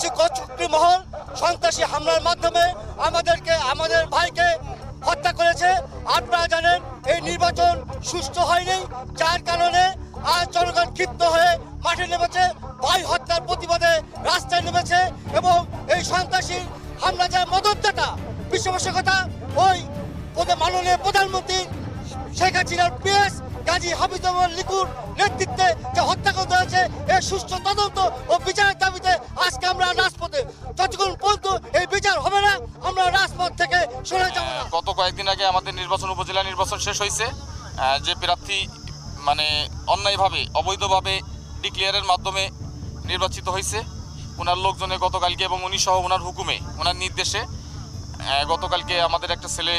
কিছু কচুক্রি মহল সন্ত্রাসী হামলার মাধ্যমে আমাদেরকে, আমাদের ভাইকে হত্যা করেছে। আপনারা জানেন, এই নির্বাচন সুষ্ঠু হয়নি, যার কারণে আজ জনগণ ক্ষিপ্ত হয়ে মাঠে নেমেছে, ভাই হত্যার প্রতিবাদে রাস্তায় নেমেছে এবং এই সন্ত্রাসী হামলা যায় মদতদাতা বিশ্ববাসী ওই মাননীয় প্রধানমন্ত্রী শেখ হাসিনার পিএস গাজী হাবিজুর লিকুর নেতৃত্বে যে হত্যা করতে হয়েছে, এর সুষ্ঠু তদন্ত ও বিচারের দাবিতে আজকে আমরা রাজপথে যতক্ষণ পর্যন্ত এই বিচার হবে না আমরা রাজপথ থেকে সরে যাব না গত কয়েকদিন আগে আমাদের নির্বাচন, উপজেলা নির্বাচন শেষ হয়েছে। যে প্রার্থী মানে অন্যায়ভাবে, অবৈধভাবে ডিক্লেয়ারের মাধ্যমে নির্বাচিত হয়েছে ওনার লোকজনে গতকালকে এবং উনি সহ ওনার হুকুমে ওনার নির্দেশে গতকালকে আমাদের একটা ছেলে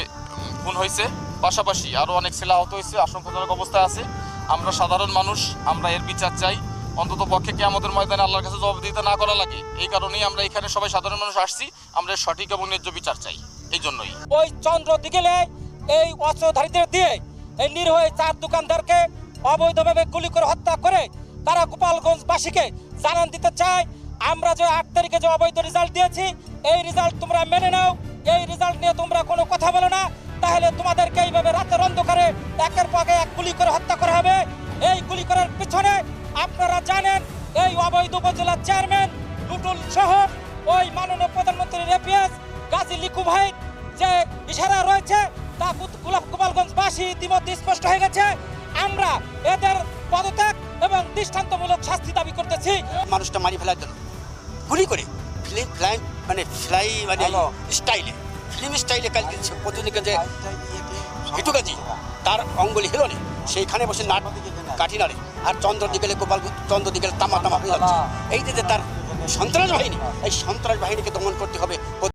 খুন হয়েছে। পাশাপাশি আরও অনেক ছেলে আহত হয়েছে, আশঙ্কাজনক অবস্থায় আছে। আমরা সাধারণ মানুষ, আমরা এর বিচার চাই। অন্তত পক্ষে কি আমাদের ময়দানে আল্লাহর কাছে জবাবদিহিতা না করা লাগে? এই কারণেই আমরা এখানে সবাই সাধারণ মানুষ আসছি, আমরা সঠিক এবং ন্যায্য বিচার চাই। এই জন্যই ওই চন্দ্র দিগেলে এই অস্ত্রধারীদের দিয়ে এই নির্ভয় চার দোকানদারকে অবৈধভাবে গুলি করে হত্যা করে তারা গোপালগঞ্জবাসীকে জানান দিতে চায়। আমরা যে আট তারিখে যে অবৈধ রেজাল্ট দিয়েছি, এই রেজাল্ট তোমরা মেনে নাও। এই রেজাল্ট নিয়ে তোমরা কোনো কথা বলো না। তাহলে তোমাদেরকে এইভাবে রাতের অন্ধকারে একের পর এক গুলি করে হত্যা করা হবে। এই গুলি করার পিছনে আপনারা জানেন, এই অবৈধ উপজেলার চেয়ারম্যান লুটুল সহ ওই মাননীয় প্রধানমন্ত্রী রেপিয়াস ভাই যে ইশারা রয়েছে তা গোপালগঞ্জবাসী ইতিমধ্যে স্পষ্ট হয়ে গেছে। আমরা এদের পদত্যাগ এবং দৃষ্টান্তমূলক শাস্তি দাবি করতেছি। মানুষটা মারি ফেলার জন্য গুলি করে ফিল্ম ফ্লাই মানে ফ্লাই মানে স্টাইলে ফিল্ম স্টাইলে কালকে সে প্রতিদিনকে যে হিটু তার অঙ্গলি হিরোনে সেইখানে বসে নাট কাঠি নাড়ে আর চন্দ্র দিগেলে গোপাল চন্দ্র দিগেলে তামা তামা হয়ে যাচ্ছে। এই যে তার সন্ত্রাস বাহিনী এই সন্ত্রাস বাহিনীকে দমন করতে হবে।